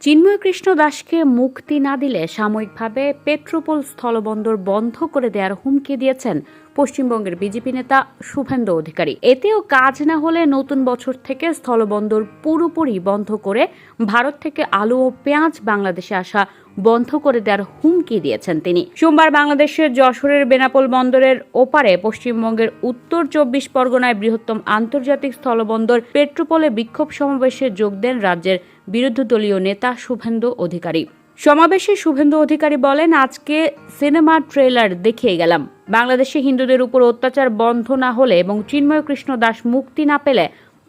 চিন্ময় কৃষ্ণ দাসকে মুক্তি না দিলে সাময়িকভাবে পেট্রোপোল স্থলবন্দর বন্ধ করে দেওয়ার হুমকি দিয়েছেন পশ্চিমবঙ্গের বিজেপি নেতা শুভেন্দু অধিকারী। এতেও কাজ না হলে নতুন বছর থেকে স্থলবন্দর পুরোপুরি বন্ধ করে ভারত থেকে আলু ও পেঁয়াজ বাংলাদেশে আসা বন্ধ করে দেওয়ার হুমকি দিয়েছেন তিনি। সোমবার বাংলাদেশের যশোরের বেনাপোল বন্দরের ওপারে পশ্চিমবঙ্গের উত্তর চব্বিশ পরগনায় বৃহত্তম আন্তর্জাতিক স্থলবন্দর পেট্রোপোলে বিক্ষোভ সমাবেশে যোগ দেন রাজ্যের বিরোধী দলীয় নেতা শুভেন্দু অধিকারী। সমাবেশে শুভেন্দু অধিকারী বলেন, আজকে সিনেমা ট্রেলার দেখিয়ে গেলাম। বাংলাদেশে হিন্দুদের উপর অত্যাচার বন্ধ না হলে এবং চিন্ময় কৃষ্ণ দাস মুক্তি না পেলে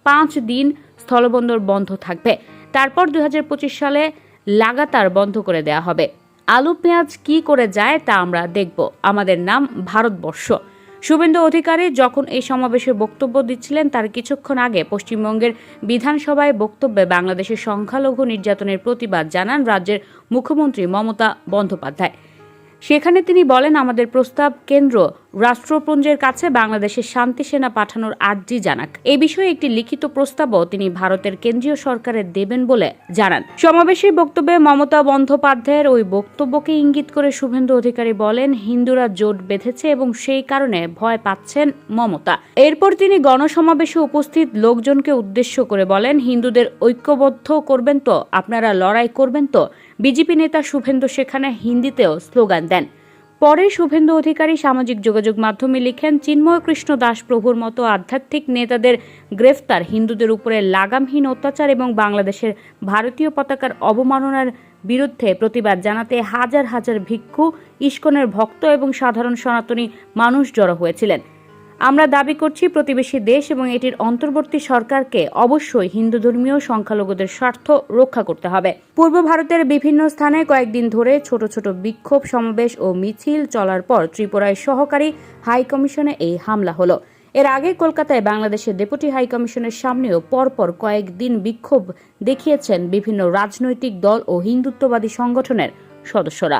পাঁচ দিন স্থলবন্দর বন্ধ থাকবে। তারপর দুই হাজার পঁচিশ সালে লাগাতার বন্ধ করে দেয়া হবে। আলু, পেঁয়াজ কি করে যায় তা আমরা দেখব। আমাদের নাম ভারতবর্ষ। শুভেন্দু অধিকারী যখন এই সমাবেশে বক্তব্য দিচ্ছিলেন, তার কিছুক্ষণ আগে পশ্চিমবঙ্গের বিধানসভায় বক্তব্যে বাংলাদেশের সংখ্যালঘু নির্যাতনের প্রতিবাদ জানান রাজ্যের মুখ্যমন্ত্রী মমতা বন্দ্যোপাধ্যায়। সেখানে তিনি বলেন, আমাদের প্রস্তাব কেন্দ্র রাষ্ট্রপুঞ্জের কাছে বাংলাদেশের শান্তি সেনা পাঠানোর আর্জি জানাক। এ বিষয়ে একটি লিখিত প্রস্তাবও তিনি ভারতের কেন্দ্রীয় সরকারের দেবেন বলে জানান। সমাবেশের বক্তব্যে মমতা বন্দ্যোপাধ্যায়ের ওই বক্তব্যকে ইঙ্গিত করে শুভেন্দু অধিকারী বলেন, হিন্দুরা জোট বেঁধেছে এবং সেই কারণে ভয় পাচ্ছেন মমতা। এরপর তিনি গণসমাবেশে উপস্থিত লোকজনকে উদ্দেশ্য করে বলেন, হিন্দুদের ঐক্যবদ্ধ করবেন তো, আপনারা লড়াই করবেন তো। বিজেপি নেতা শুভেন্দু সেখানে হিন্দিতেও স্লোগান দেন। পরে শুভেন্দু অধিকারী সামাজিক যোগাযোগ মাধ্যমে লিখেন, চিন্ময় কৃষ্ণ দাস প্রভুর মতো আধ্যাত্মিক নেতাদের গ্রেফতার, হিন্দুদের উপরে লাগামহীন অত্যাচার এবং বাংলাদেশের ভারতীয় পতাকার অবমাননার বিরুদ্ধে প্রতিবাদ জানাতে হাজার হাজার ভিক্ষু, ইস্কনের ভক্ত এবং সাধারণ সনাতনী মানুষ জড়ো হয়েছিলেন। আমরা দাবি করছি প্রতিবেশী দেশ এবং এটির অন্তর্বর্তী সরকারকে অবশ্যই হিন্দু ধর্মীয় সংখ্যালঘুদের স্বার্থ রক্ষা করতে হবে। পূর্ব ভারতের বিভিন্ন স্থানে কয়েকদিন ধরে ছোট ছোট বিক্ষোভ, সমাবেশ ও মিছিল চলার পর ত্রিপুরায় সহকারী হাই কমিশনে এই হামলা হলো। এর আগে কলকাতায় বাংলাদেশের ডেপুটি হাই কমিশনের সামনেও পরপর কয়েকদিন বিক্ষোভ দেখিয়েছেন বিভিন্ন রাজনৈতিক দল ও হিন্দুত্ববাদী সংগঠনের সদস্যরা।